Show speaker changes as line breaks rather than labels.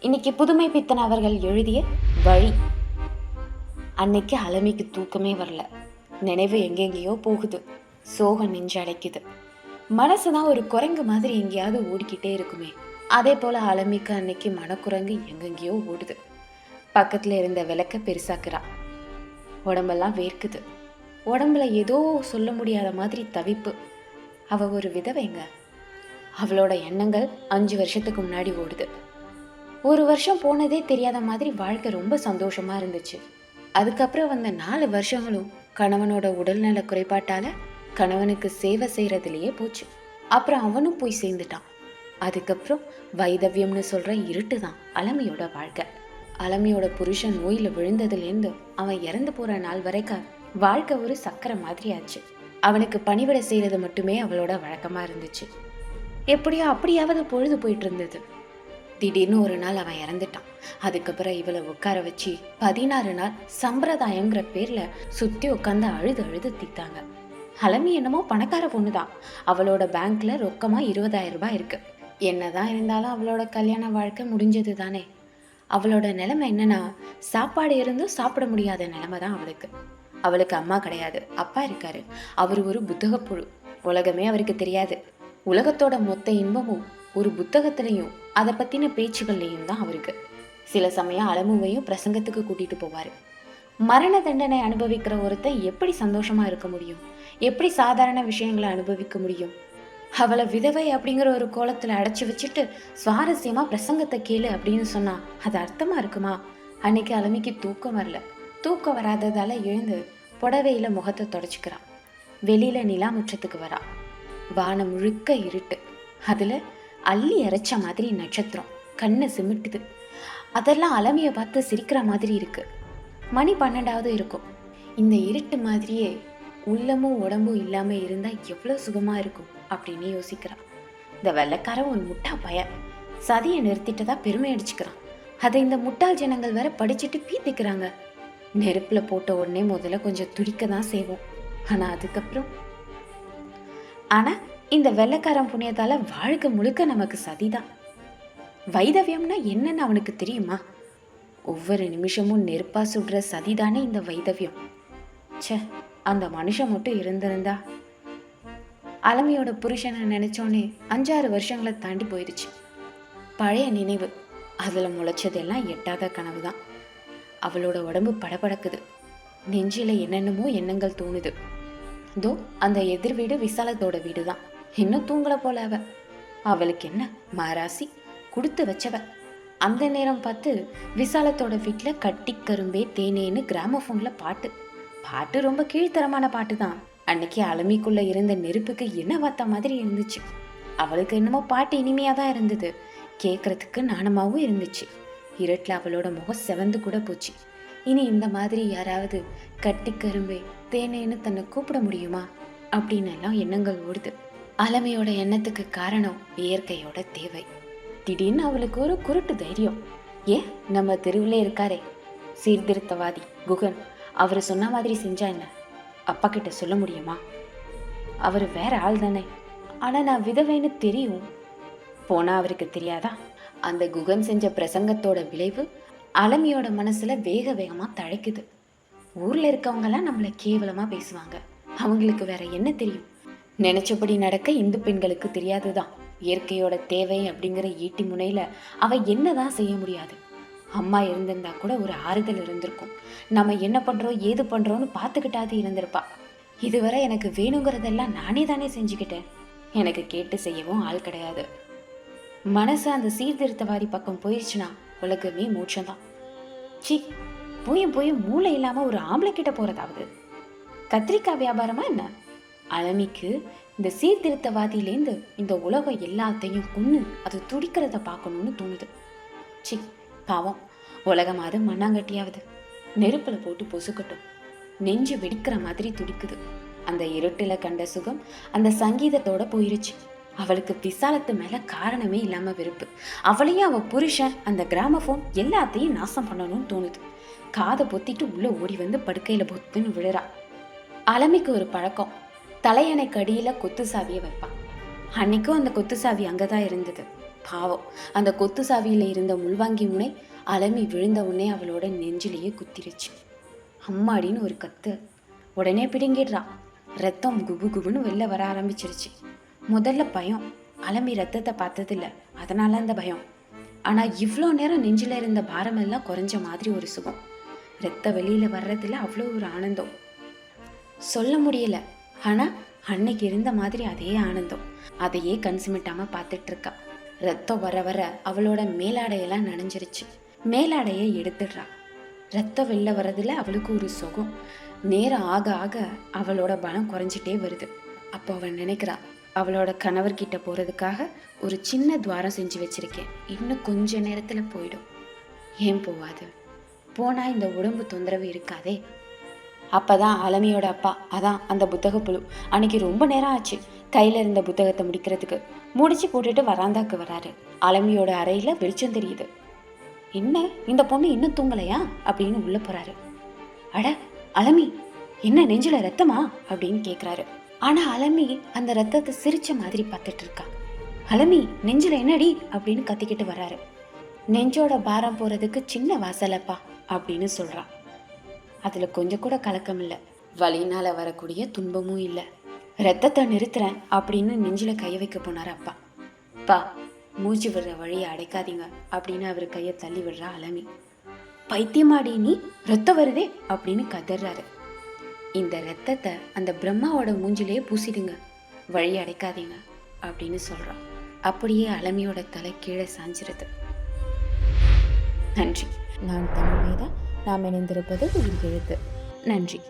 இன்னைக்கு புதுமை பித்தன் அவர்கள் எழுதிய வழி. அன்னைக்கு அலமைக்கு தூக்கமே வரல. நினைவு எங்கெங்கேயோ போகுது. சோகம் நெஞ்சு அடைக்குது. மனசு தான் ஒரு குரங்கு மாதிரி எங்கேயாவது ஓடிக்கிட்டே இருக்குமே. அதே போல அலமிக்கு அன்னைக்கு மனக்குரங்கு எங்கெங்கேயோ ஓடுது. பக்கத்துல இருந்த விளக்க பெருசாக்குறா. உடம்பெல்லாம் வேர்க்குது. உடம்புல ஏதோ சொல்ல முடியாத மாதிரி தவிப்பு. அவ ஒரு விதவைங்க. அவளோட எண்ணங்கள் அஞ்சு வருஷத்துக்கு முன்னாடி ஓடுது. ஒரு வருஷம் போனதே தெரியாத மாதிரி வாழ்க்கை ரொம்ப சந்தோஷமாக இருந்துச்சு. அதுக்கப்புறம் வந்த நாலு வருஷங்களும் கணவனோட உடல்நல குறைபாட்டால் கணவனுக்கு சேவை செய்கிறதுலையே போச்சு. அப்புறம் அவனும் போய் சேர்ந்துட்டான். அதுக்கப்புறம் வைதவியம்னு சொல்கிற இருட்டு தான் அலமையோட வாழ்க்கை. அலமையோட புருஷன் நோயில் விழுந்ததுலேருந்து அவன் இறந்து போகிற நாள் வரைக்கும் வாழ்க்கை ஒரு சக்கரை மாதிரி ஆச்சு. அவனுக்கு பணிவிட செய்கிறது மட்டுமே அவளோட வழக்கமாக இருந்துச்சு. எப்படியோ அப்படியாவது பொழுது போயிட்டு இருந்தது. திடீர்னு ஒரு நாள் அவன் இறந்துட்டான். அதுக்கப்புறம் இவளை உட்கார வச்சு பதினாறு நாள் சம்பிரதாயங்கிற பேரில் சுற்றி உட்காந்து அழுது அழுது தீத்தாங்க அலமி என்னமோ பணக்கார பொண்ணுதான். அவளோட பேங்க்கில் ரொக்கமாக இருபதாயிரம் ரூபாய் இருக்கு. என்னதான் இருந்தாலும் அவளோட கல்யாண வாழ்க்கை முடிஞ்சது தானே. அவளோட நிலைமை என்னன்னா சாப்பாடு இருந்தும் சாப்பிட முடியாத நிலைமை தான் அவளுக்கு. அவளுக்கு அம்மா கிடையாது அப்பா இருக்காரு. அவர் ஒரு புத்தகப்புழு உலகமே அவருக்கு தெரியாது. உலகத்தோட மொத்த இன்பமும் ஒரு புத்தகத்திலையும் அதை பத்தின பேச்சுகள்லையும் தான் அவருக்கு. சில சமயம் அலமுவையும் பிரசங்கத்துக்கு கூட்டிட்டு போவாரு. மரண தண்டனை அனுபவிக்கிற ஒருத்தன் எப்படி சந்தோஷமா இருக்க முடியும்? எப்படி சாதாரண விஷயங்களை அனுபவிக்க முடியும்? அவளை விதவை அப்படிங்கிற ஒரு கோலத்துல அடைச்சு வச்சுட்டு சுவாரஸ்யமா பிரசங்கத்தை கேளு அப்படின்னு சொன்னா அது அர்த்தமா இருக்குமா? அன்னைக்கு அலமிக்கு தூக்கம் வரல. தூக்கம் வராததால எழுந்து புடவையில முகத்தை தொடச்சிக்கிறான். வெளியில நிலா முற்றத்துக்கு வரா. வானம் முழுக்க இருட்டு. அதுல அள்ளி அரைச்ச மாதிரி நட்சத்திரம் கண்ணை சிமிட்டுது. அதெல்லாம் அலமையை பார்த்து சிரிக்கிற மாதிரி இருக்கு. மணி பன்னெண்டாவது இருக்கும். இந்த இருட்டு மாதிரியே உள்ளமும் உடம்பும் இல்லாம இருந்தா எவ்வளோ சுகமா இருக்கும் அப்படின்னு யோசிக்கிறான். இந்த வெள்ளைக்காரன் ஒரு முட்டா பய சதியை நிறுத்திட்டதா பெருமை அடிச்சுக்கிறான். அதை இந்த முட்டாள் ஜனங்கள் வேற படிச்சுட்டு பீத்திக்கிறாங்க. நெருப்புல போட்ட உடனே முதல்ல கொஞ்சம் துடிக்க தான் செய்வோம். ஆனா அதுக்கப்புறம் ஆனால் இந்த வெள்ளைக்காரன் புண்ணியத்தால வாழ்க்கை முழுக்க நமக்கு சதிதான். வைதவியம்னா என்னன்னு அவனுக்கு தெரியுமா? ஒவ்வொரு நிமிஷமும் நெருப்பாக சுடுற சதிதானே இந்த வைதவியம். சே அந்த மனுஷன் மட்டும் இருந்திருந்தா. அலமையோட புருஷனை நினைச்சோனே அஞ்சாறு வருஷங்களை தாண்டி போயிடுச்சு பழைய நினைவு அதில் முளைச்சதெல்லாம் எட்டாத கனவு தான் அவளோட உடம்பு படபடக்குது. நெஞ்சில என்னென்னமோ எண்ணங்கள் தோணுது. தோ அந்த எதிர் வீடு விசாலத்தோட வீடு தான் இன்னும் தூங்கல போல அவ. அவளுக்கு என்ன? மாராசி கொடுத்து வச்சவ. அந்த நேரம் பார்த்து விசாலத்தோட வீட்டில் கட்டி கரும்பே தேனேன்னு கிராமஃபோனில் பாட்டு. பாட்டு ரொம்ப கீழ்த்தரமான பாட்டு தான் அன்னைக்கு அலமிக்குள்ளே இருந்த நெருப்புக்கு என்ன வாத்த மாதிரி இருந்துச்சு. அவளுக்கு என்னமோ பாட்டு இனிமையாக தான் இருந்தது. கேட்குறதுக்கு நாணமாகவும் இருந்துச்சு. இருட்டில் அவளோட முகம் செவந்து கூட போச்சு. இனி இந்த மாதிரி யாராவது கட்டி கரும்பே தேனேன்னு தன்னை கூப்பிட முடியுமா? அப்படின்னு எல்லாம் எண்ணங்கள் ஓடுது. அலமையோட எண்ணத்துக்கு காரணம் இயற்கையோட தேவை. திடீர்னு அவளுக்கு ஒரு குருட்டு தைரியம். ஏன் நம்ம தெருவில் இருக்காரே. சீர்திருத்தவாதி குகன். அவர் சொன்ன மாதிரி செஞ்சா என்ன? அப்பா கிட்ட சொல்ல முடியுமா? அவர் வேற ஆள் தானே. ஆனால் நான் விதவைன்னு தெரியும். போனால் அவருக்கு தெரியாதா? அந்த குகன் செஞ்ச பிரசங்கத்தோட விளைவு அலமியோட மனசில் வேக வேகமாக தழைக்குது. ஊரில் இருக்கவங்கெல்லாம் நம்மளை கேவலமாக பேசுவாங்க. அவங்களுக்கு வேற என்ன தெரியும்? நினைச்சபடி நடக்க இந்து பெண்களுக்கு தெரியாது தான் இயற்கையோட தேவை அப்படிங்கிற ஈட்டி முனையில் அவள் என்ன தான் செய்ய முடியாது. அம்மா இருந்திருந்தா கூட ஒரு ஆறுதல் இருந்திருக்கும். நம்ம என்ன பண்ணுறோம் ஏது பண்ணுறோன்னு பார்த்துக்கிட்டாது இருந்திருப்பா. இதுவரை எனக்கு வேணுங்கிறதெல்லாம் நானே தானே செஞ்சுக்கிட்டேன். எனக்கு கேட்டு செய்யவும் ஆள் கிடையாது. மனசு அந்த சீர்திருத்தவாதி பக்கம் போயிடுச்சுன்னா உலகமே மூச்சம்தான். சி போயும் போயும் மூளை இல்லாமல் ஒரு ஆம்பளை கிட்ட போகிறதாவது கத்திரிக்காய் வியாபாரமா என்ன? அலமிக்கு இந்த சீர்திருத்தவாதியிலேருந்து இந்த உலகம் எல்லாத்தையும் கொன்னு அது துடிக்கிறத பார்க்கணும்னு தோணுது. சி பாவம். உலகமாவது மண்ணாங்கட்டியாவது. நெருப்பில் போட்டு பொசுக்கட்டும். நெஞ்சு வெடிக்கிற மாதிரி துடிக்குது. அந்த இருட்டில் கண்ட சுகம் அந்த சங்கீதத்தோட போயிருச்சு. அவளுக்கு விசாலத்து மேல காரணமே இல்லாம வெறுப்பு. அவளையும் அவ புருஷன் அந்த கிராமபோன் எல்லாத்தையும் நாசம் பண்ணணும்னு தோணுது. காதை பொத்திட்டு உள்ள ஓடி வந்து படுக்கையில பொத்துன்னு விழுறா. அலமிக்கு ஒரு பழக்கம். தலையணைக்கு அடியில் கொத்து சாவியை வைப்பான் அன்னைக்கும் அந்த கொத்து சாவி அங்கதான் இருந்தது. பாவம். அந்த கொத்து சாவியில் இருந்த முள்வாங்கி முனை அலமி விழுந்த உடனே அவளோட நெஞ்சிலேயே குத்திருச்சு. அம்மாடின்னு ஒரு கத்து உடனே பிடுங்கிடுறா. ரத்தம் குபு குபுன்னு வெளில வர ஆரம்பிச்சிருச்சு. முதல்ல பயம். அலமி ரத்தத்தை பார்த்ததில்ல. அதனால அந்த பயம். ஆனால் இவ்வளோ நேரம் நெஞ்சில் இருந்த பாரமெல்லாம் குறைஞ்ச மாதிரி ஒரு சுகம். ரத்த வெளியில் வர்றதுல அவ்வளோ ஒரு ஆனந்தம். சொல்ல முடியல. ஆனால் அன்னைக்கு இருந்த மாதிரி அதே ஆனந்தம். அதையே கண் சிமிட்டாம பார்த்துட்டு இருக்கா ரத்தம் வர வர அவளோட மேலாடையெல்லாம் நனைஞ்சிருச்சு. மேலாடையை எடுத்துடுறா. ரத்தம் வெளில வர்றதுல அவளுக்கு ஒரு சுகம். நேரம் ஆக ஆக அவளோட பலம் குறைஞ்சிட்டே வருது. அப்போ அவள் நினைக்கிறாள் அவளோட கணவர்கிட்ட போகிறதுக்காக ஒரு சின்ன துவாரம் செஞ்சு வச்சுருக்கேன். இன்னும் கொஞ்ச நேரத்தில் போயிடும். ஏன் போவாது? போனால் இந்த உடம்பு தொந்தரவு இருக்காதே. அப்போ தான் அலமியோட அப்பா அதான் அந்த புத்தக புழு. அன்னைக்கு ரொம்ப நேரம் ஆச்சு கையில் இருந்த புத்தகத்தை முடிக்கிறதுக்கு. முடிச்சு போட்டுட்டு வராந்தாக்கு வராரு. அலமியோட அறையில் வெளிச்சம் தெரியுது. என்ன? இந்த பொண்ணு இன்னும் தூங்கலையா? அப்படின்னு உள்ளே போகிறாரு அட அலமி என்ன நெஞ்சில் ரத்தமா? அப்படின்னு கேட்குறாரு ஆனா அலமி அந்த ரத்தத்தை சிரிச்ச மாதிரி பார்த்துட்டு இருக்கா. அலமி நெஞ்சில் என்னடி? அப்படின்னு கத்திக்கிட்டு வராரு நெஞ்சோட பாரம் போறதுக்கு சின்ன வாசலப்பா அப்படின்னு சொல்றா. அதுல கொஞ்சம் கூட கலக்கம் இல்ல. வலினால வரக்கூடிய துன்பமும் இல்ல. ரத்தத்தை நிறுத்துறேன் அப்படின்னு நெஞ்சில கைய வைக்க போனார் அப்பா. பா மூச்சு விடுற வழியை அடைக்காதீங்க அப்படின்னு அவர் கையை தள்ளி விடுறா அலமி. பைத்தியமாடி நீ ரத்தம் வருதே அப்படின்னு கதறாரு. இந்த ரத்தத்தை அந்த பிரம்மாவோட மூஞ்சிலேயே பூசிடுங்க. வழி அடைக்காதீங்க அப்படின்னு சொல்றான் அப்படியே அலமியோட தலை கீழே சாஞ்சிருது. நன்றி. நான் தமிழ் வேதா நாம் இணைந்திருப்பது உயிர் எழுத்து. நன்றி.